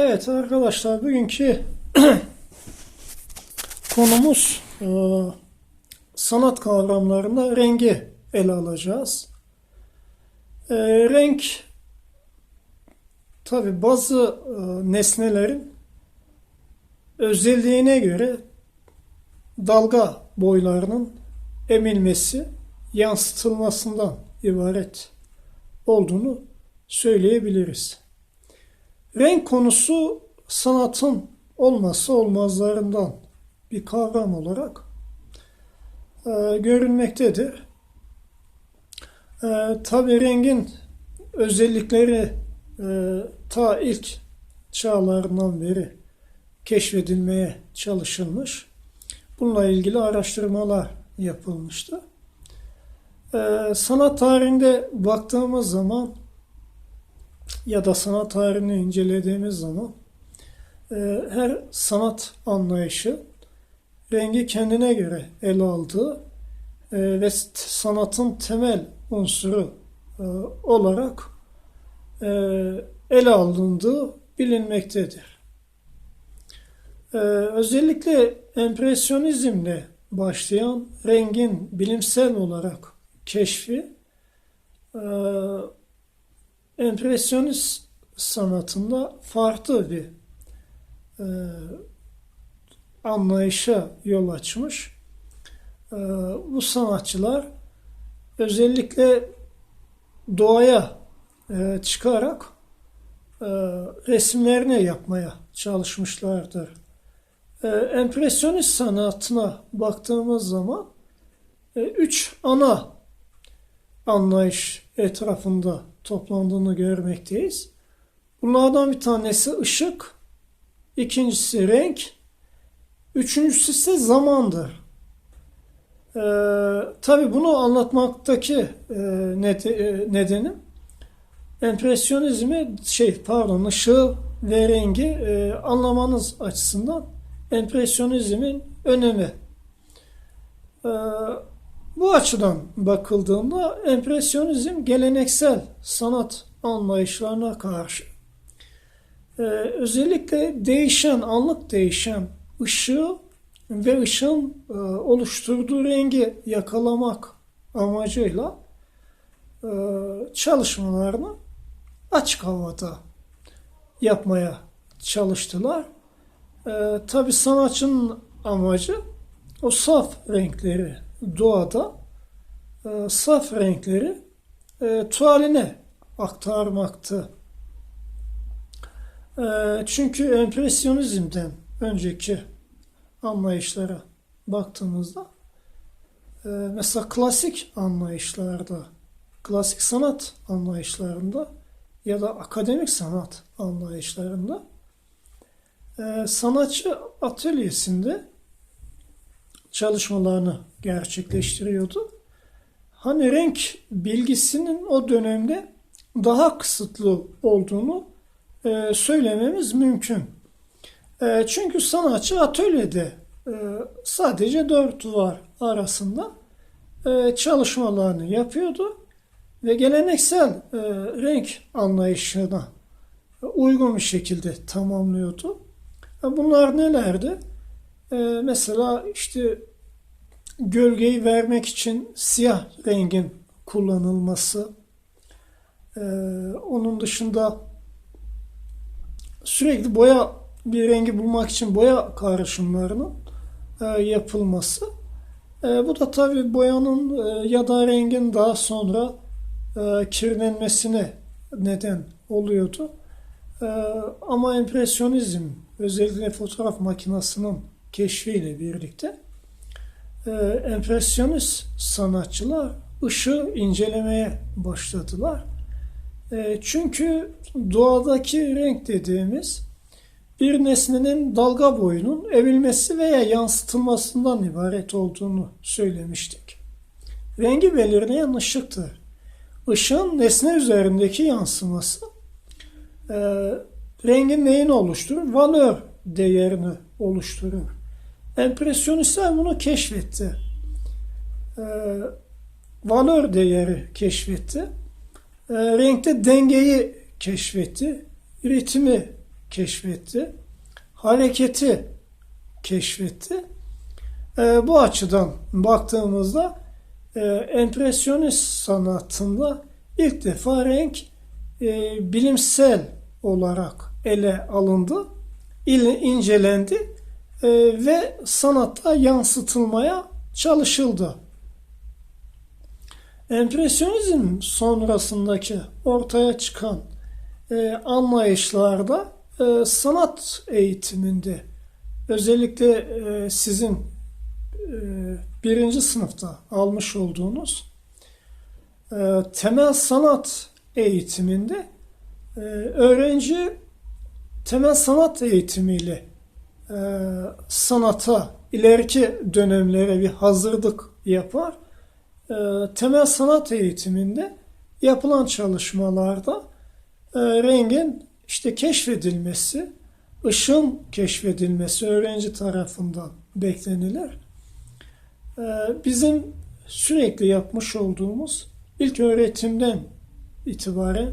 Evet arkadaşlar bugünkü konumuz e, sanat kavramlarında rengi ele alacağız. E, renk tabi bazı e, nesnelerin özelliğine göre dalga boylarının emilmesi, yansıtılmasından ibaret olduğunu söyleyebiliriz. Renk konusu sanatın olmazsa olmazlarından bir kavram olarak e, görülmektedir. E, Tabi rengin özellikleri e, ta ilk çağlarından beri keşfedilmeye çalışılmış. Bununla ilgili araştırmalar yapılmıştı. E, sanat tarihinde baktığımız zaman ya da sanat tarihini incelediğimiz zaman e, her sanat anlayışı rengi kendine göre ele aldığı e, ve sanatın temel unsuru e, olarak ele alındığı bilinmektedir. Özellikle empresyonizmle başlayan rengin bilimsel olarak keşfi empresyonist sanatında farklı bir e, anlayışa yol açmış. E, bu sanatçılar özellikle doğaya e, çıkarak e, resimlerini yapmaya çalışmışlardır. E, empresyonist sanatına baktığımız zaman e, üç ana anlayış etrafında toplandığını görmekteyiz. Bunlardan bir tanesi ışık, ikincisi renk, üçüncüsü ise zamandır. Ee, Tabi bunu anlatmaktaki e, nede, e, nedenim empresyonizmi şey pardon ışığı ve rengi e, anlamanız açısından empresyonizmin önemi. Ee, bu açıdan bakıldığında empresyonizm geleneksel sanat anlayışlarına karşı e, özellikle değişen, anlık değişen ışığı ve ışığın e, oluşturduğu rengi yakalamak amacıyla e, çalışmalarını açık havada yapmaya çalıştılar. E, Tabi sanatçının amacı o saf renkleri doğada e, saf renkleri e, tuvaline aktarmaktı. E, çünkü empresyonizmden önceki anlayışlara baktığımızda e, mesela klasik anlayışlarda, klasik sanat anlayışlarında ya da akademik sanat anlayışlarında e, sanatçı atölyesinde çalışmalarını gerçekleştiriyordu. Hani renk bilgisinin o dönemde daha kısıtlı olduğunu e, söylememiz mümkün. E, çünkü sanatçı atölyede e, sadece dört duvar arasında e, çalışmalarını yapıyordu ve geleneksel e, renk anlayışına uygun bir şekilde tamamlıyordu. E, bunlar nelerdi? E, mesela işte gölgeyi vermek için siyah rengin kullanılması. E, onun dışında sürekli boya bir rengi bulmak için boya karışımlarının e, yapılması. E, bu da tabi boyanın e, ya da rengin daha sonra e, kirlenmesine neden oluyordu. E, ama empresyonizm özellikle fotoğraf makinesinin keşfiyle birlikte e, empresyonist sanatçılar ışığı incelemeye başladılar. E, çünkü doğadaki renk dediğimiz bir nesnenin dalga boyunun evilmesi veya yansıtılmasından ibaret olduğunu söylemiştik. Rengi belirleyen ışıktır. Işığın nesne üzerindeki yansıması e, rengin neyini oluşturur? Valör değerini oluşturur. Empresyonistler bunu keşfetti. E, valör değeri keşfetti. E, renkte dengeyi keşfetti. Ritmi keşfetti. Hareketi keşfetti. E, bu açıdan baktığımızda e, empresyonist sanatında ilk defa renk e, bilimsel olarak ele alındı, il, incelendi e, ve sanatta yansıtılmaya çalışıldı. Empresyonizm sonrasındaki ortaya çıkan e, anlayışlarda e, sanat eğitiminde özellikle e, sizin birinci sınıfta almış olduğunuz temel sanat eğitiminde öğrenci temel sanat eğitimiyle e, sanata ileriki dönemlere bir hazırlık yapar. E, temel sanat eğitiminde yapılan çalışmalarda e, rengin işte keşfedilmesi, ışın keşfedilmesi öğrenci tarafından beklenilir. E, bizim sürekli yapmış olduğumuz ilk öğretimden itibaren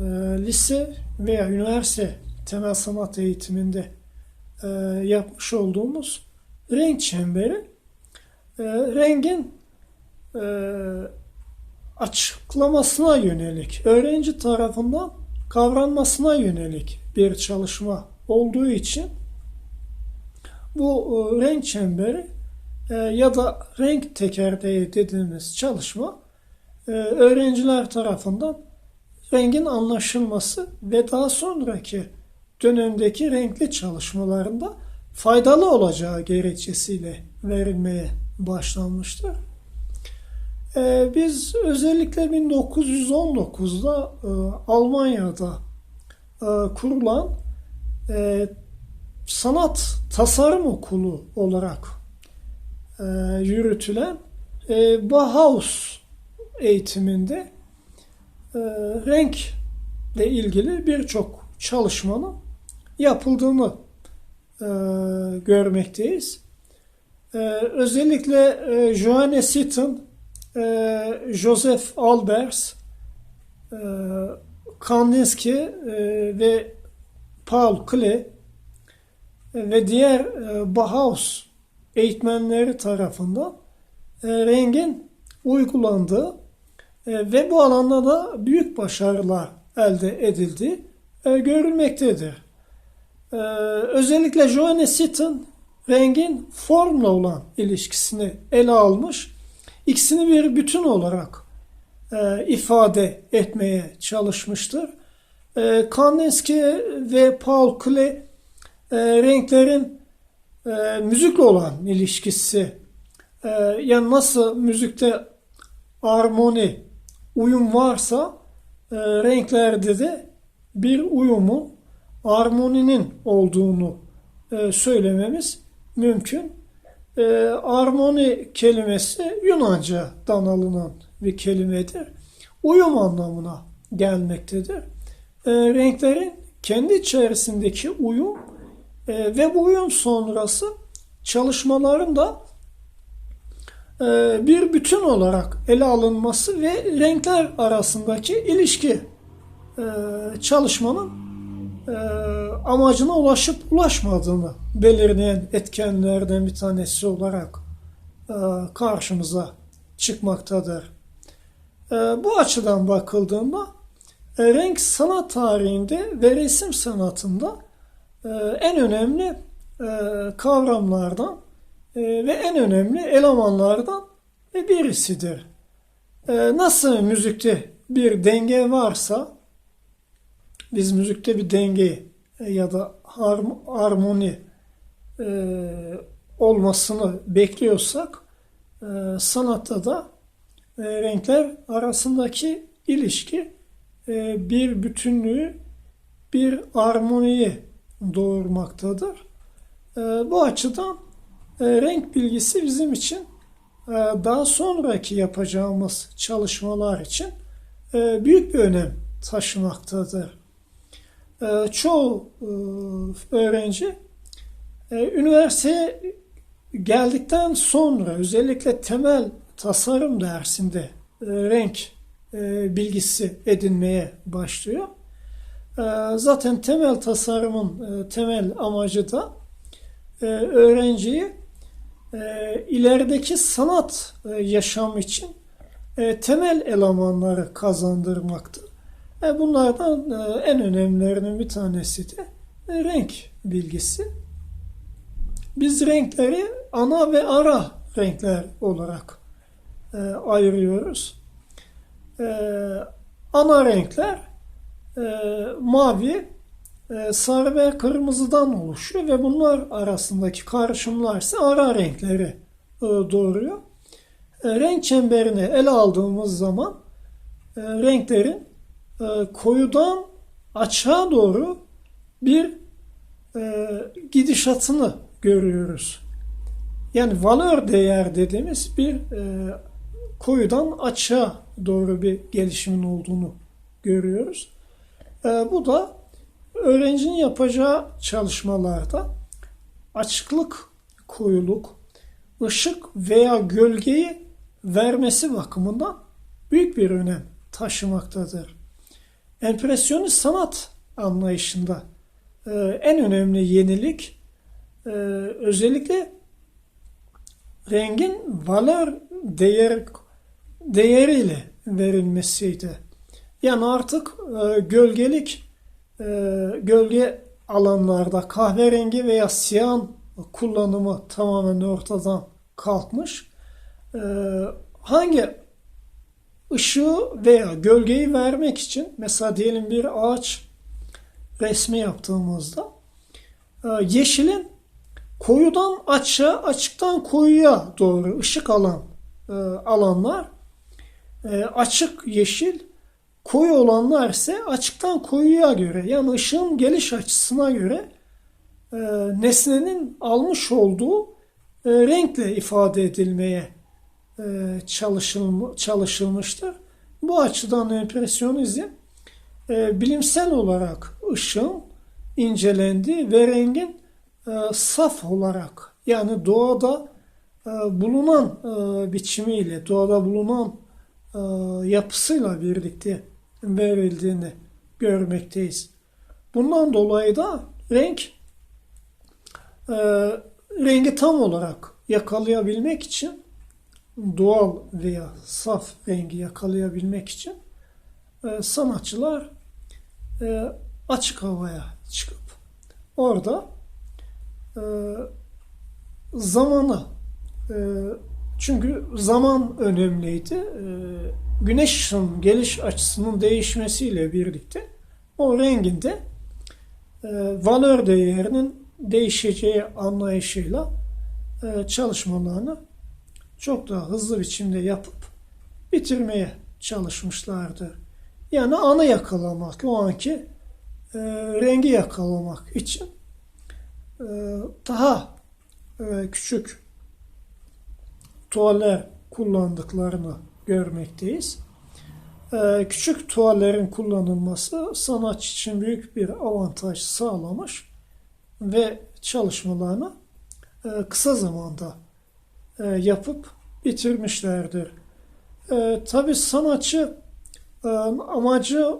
e, lise veya üniversite temel sanat eğitiminde e, yapmış olduğumuz renk çemberi e, rengin e, açıklamasına yönelik, öğrenci tarafından kavranmasına yönelik bir çalışma olduğu için bu e, renk çemberi e, ya da renk tekerleği dediğimiz çalışma e, öğrenciler tarafından rengin anlaşılması ve daha sonraki dönemdeki renkli çalışmalarında faydalı olacağı gerekçesiyle verilmeye başlanmıştır. Ee, biz özellikle 1919'da e, Almanya'da e, kurulan e, sanat tasarım okulu olarak yürütülen Bauhaus eğitiminde renkle ilgili birçok çalışmanın yapıldığını e, görmekteyiz. E, özellikle e, Johannes Sitten, e, Joseph Albers, e, Kandinsky e, ve Paul Klee e, ve diğer e, Bauhaus eğitmenleri tarafından e, rengin uygulandığı e, ve bu alanda da büyük başarılar elde edildi e, görülmektedir. E, özellikle Johannes Sitten rengin formla olan ilişkisini ele almış, ikisini bir bütün olarak ifade etmeye çalışmıştır. Kandinsky ve Paul Klee renklerin müzikle olan ilişkisi yani nasıl müzikte armoni uyum varsa e, renklerde de bir uyumun armoninin olduğunu e, söylememiz mümkün. E, armoni kelimesi Yunanca'dan alınan bir kelimedir. Uyum anlamına gelmektedir. E, renklerin kendi içerisindeki uyum e, ve bu uyum sonrası çalışmaların da e, bir bütün olarak ele alınması ve renkler arasındaki ilişki e, çalışmanın e, amacına ulaşıp ulaşmadığını belirleyen etkenlerden bir tanesi olarak karşımıza çıkmaktadır. Bu açıdan bakıldığında renk sanat tarihinde ve resim sanatında en önemli kavramlardan e, ve en önemli elemanlardan birisidir. E, nasıl müzikte bir denge varsa biz müzikte bir denge e, ya da harmoni olmasını bekliyorsak sanatta da renkler arasındaki ilişki bir bütünlüğü, bir armoniyi doğurmaktadır. Bu açıdan e, renk bilgisi bizim için e, daha sonraki yapacağımız çalışmalar için e, büyük bir önem taşımaktadır. Çoğu öğrenci üniversiteye geldikten sonra özellikle temel tasarım dersinde renk bilgisi edinmeye başlıyor. E, zaten temel tasarımın e, temel amacı da e, öğrenciyi e, ilerideki sanat e, yaşam için e, temel elemanları kazandırmaktır. E, bunlardan e, en önemlilerinin bir tanesi de e, renk bilgisi. Biz renkleri ana ve ara renkler olarak ayırıyoruz. Ana renkler mavi, sarı ve kırmızıdan oluşuyor ve bunlar arasındaki karışımlar ise ara renkleri doğuruyor. Renk çemberini ele aldığımız zaman renklerin e, koyudan açığa doğru bir e, gidişatını görüyoruz. Yani valör değer dediğimiz bir e, koyudan açığa doğru bir gelişimin olduğunu görüyoruz. Bu da öğrencinin yapacağı çalışmalarda açıklık, koyuluk, ışık veya gölgeyi vermesi bakımından büyük bir önem taşımaktadır. Empresyonist sanat anlayışında e, en önemli yenilik e, özellikle rengin valör değer değeriyle verilmesiydi. Yani artık e, gölgelik gölge alanlarda kahverengi veya siyah kullanımı tamamen ortadan kalkmış. Hangi ışığı veya gölgeyi vermek için mesela diyelim bir ağaç resmi yaptığımızda e, yeşilin koyudan açığa, açıktan koyuya doğru ışık alan e, alanlar e, açık yeşil, koyu olanlar ise açıktan koyuya göre yani ışığın geliş açısına göre nesnenin almış olduğu renkle ifade edilmeye e, çalışılmıştır. Bu açıdan empresyonizm e, bilimsel olarak ışığın incelendiği ve rengin e, saf olarak yani doğada bulunan biçimiyle, doğada bulunan yapısıyla birlikte verildiğini görmekteyiz. Bundan dolayı da renk rengi tam olarak yakalayabilmek için doğal veya saf rengi yakalayabilmek için e, sanatçılar e, açık havaya çıkıp orada e, zamanı e, çünkü zaman önemliydi. E, güneş ışığının geliş açısının değişmesiyle birlikte o renginde e, valör değerinin değişeceği anlayışıyla e, çalışmalarını çok daha hızlı biçimde yapıp bitirmeye çalışmışlardı. Yani anı yakalamak, o anki e, rengi yakalamak için e, daha e, küçük tuvaller kullandıklarını görmekteyiz. E, küçük tuvallerin kullanılması sanatçı için büyük bir avantaj sağlamış ve çalışmalarını e, kısa zamanda e, yapıp bitirmişlerdir. E, Tabi sanatçı e, amacı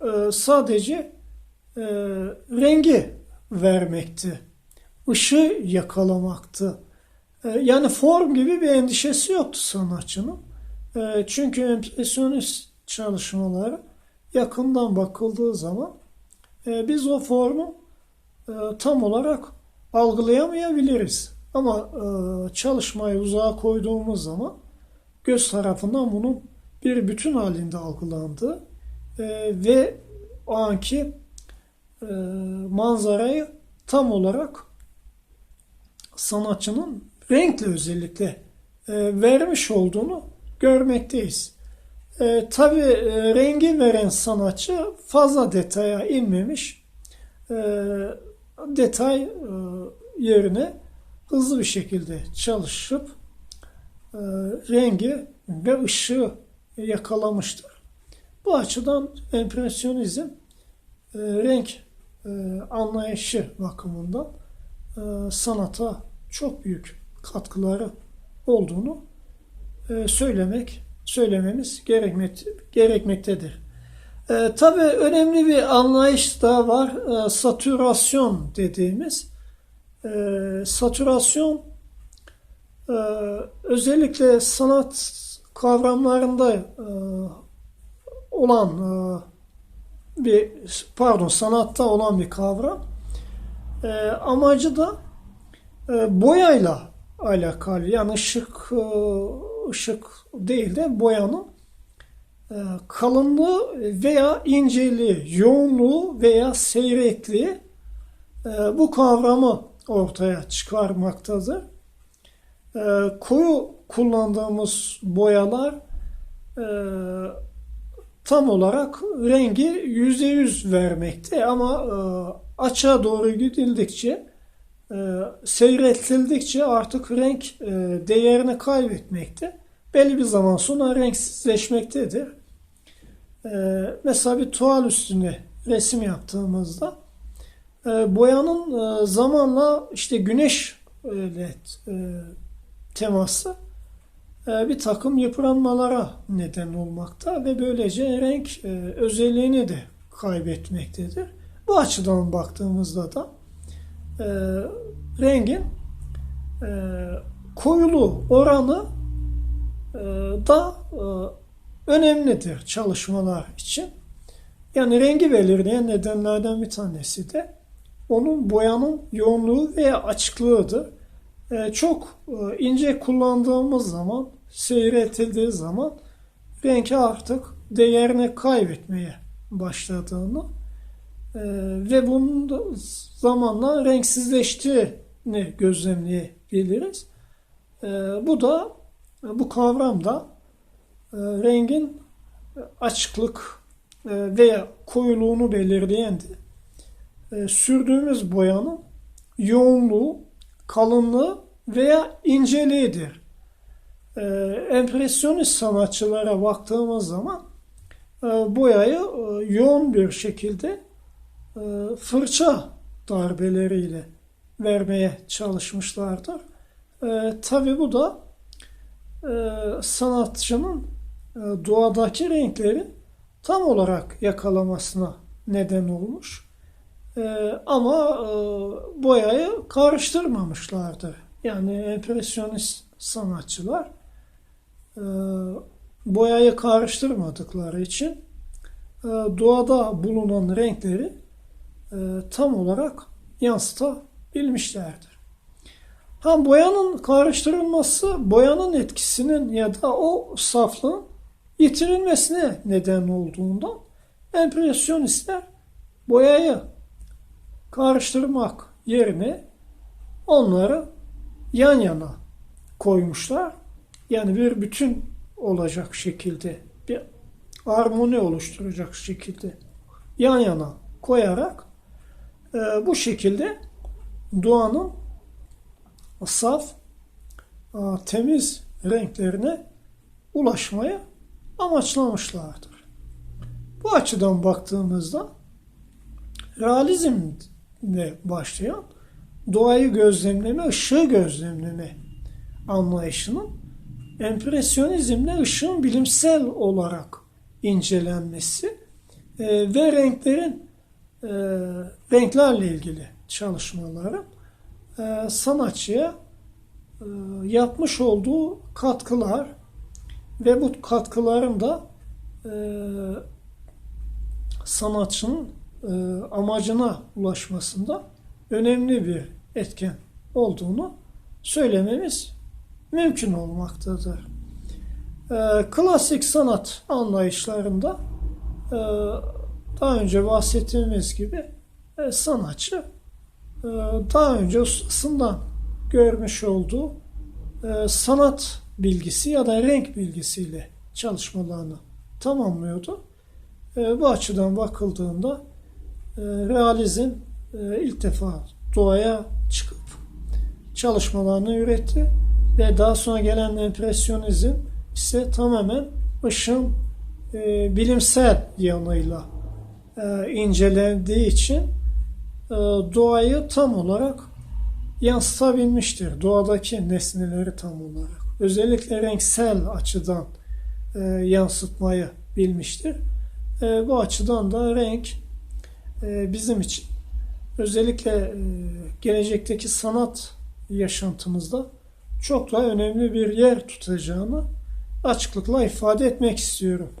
e, sadece e, rengi vermekti. Işığı yakalamaktı. E, yani form gibi bir endişesi yoktu sanatçının. E, çünkü empresyonist çalışmaları yakından bakıldığı zaman e, biz o formu e, tam olarak algılayamayabiliriz. Ama e, çalışmayı uzağa koyduğumuz zaman göz tarafından bunun bir bütün halinde algılandığı e, ve o anki e, manzarayı tam olarak sanatçının renkle özellikle e, vermiş olduğunu görmekteyiz. E, Tabi e, rengi veren sanatçı fazla detaya inmemiş. E, detay e, yerine hızlı bir şekilde çalışıp e, rengi ve ışığı yakalamıştır. Bu açıdan empresyonizm e, renk e, anlayışı bakımından e, sanata çok büyük katkıları olduğunu e, söylemek söylememiz gerekmektedir. E, tabii önemli bir anlayış da var. E, satürasyon dediğimiz. E, satürasyon e, özellikle sanat kavramlarında e, olan e, bir pardon sanatta olan bir kavram. E, amacı da e, boyayla alakalı. Yani ışık e, ışık değil de boyanın e, kalınlığı veya inceliği, yoğunluğu veya seyrekliği e, bu kavramı ortaya çıkarmaktadır. E, koyu kullandığımız boyalar e, tam olarak rengi yüzde yüz vermekte ama e, açığa doğru gidildikçe e, seyretildikçe artık renk e, değerini kaybetmekte. Belli bir zaman sonra renksizleşmektedir. E, mesela bir tuval üstüne resim yaptığımızda boyanın e, zamanla işte güneş e, teması e, bir takım yıpranmalara neden olmakta ve böylece renk özelliğini de kaybetmektedir. Bu açıdan baktığımızda da rengin koyulu oranı da önemlidir çalışmalar için. Yani rengi belirleyen nedenlerden bir tanesi de onun boyanın yoğunluğu veya açıklığıdır. E, çok e, ince kullandığımız zaman, seyretildiği zaman rengi artık değerini kaybetmeye başladığını e, ve bunun da zamanla renksizleştiğini gözlemleyebiliriz. E, bu da bu kavram da e, rengin açıklık e, veya koyuluğunu belirleyen e, sürdüğümüz boyanın yoğunluğu, kalınlığı veya inceliğidir. E, empresyonist sanatçılara baktığımız zaman e, boyayı e, yoğun bir şekilde fırça darbeleriyle vermeye çalışmışlardır. Tabi bu da sanatçının doğadaki renkleri tam olarak yakalamasına neden olmuş. E, ama e, boyayı karıştırmamışlardır. Yani empresyonist sanatçılar e, boyayı karıştırmadıkları için e, doğada bulunan renkleri e, tam olarak yansıtabilmişlerdir. Ha boyanın karıştırılması boyanın etkisinin ya da o saflığın yitirilmesine neden olduğundan empresyonistler boyayı karıştırmak yerine onları yan yana koymuşlar. Yani bir bütün olacak şekilde bir armoni oluşturacak şekilde yan yana koyarak e, bu şekilde doğanın saf, e, temiz renklerine ulaşmaya amaçlamışlardır. Bu açıdan baktığımızda realizmle başlayan doğayı gözlemleme, ışığı gözlemleme anlayışının empresyonizmle ışığın bilimsel olarak incelenmesi e, ve renklerin e, renklerle ilgili çalışmaları e, sanatçıya e, yapmış olduğu katkılar ve bu katkıların da e, sanatçının amacına ulaşmasında önemli bir etken olduğunu söylememiz mümkün olmaktadır. E, klasik sanat anlayışlarında e, daha önce bahsettiğimiz gibi e, sanatçı e, daha önce ustasından görmüş olduğu e, sanat bilgisi ya da renk bilgisiyle çalışmalarını tamamlıyordu. E, bu açıdan bakıldığında e, realizm e, ilk defa doğaya çıkıp çalışmalarını üretti ve daha sonra gelen empresyonizm ise tamamen ışın e, bilimsel yanıyla e, incelendiği için doğayı tam olarak yansıtabilmiştir. Doğadaki nesneleri tam olarak. Özellikle renksel açıdan e, yansıtmayı bilmiştir. E, bu açıdan da renk bizim için özellikle e, gelecekteki sanat yaşantımızda çok daha önemli bir yer tutacağını açıklıkla ifade etmek istiyorum.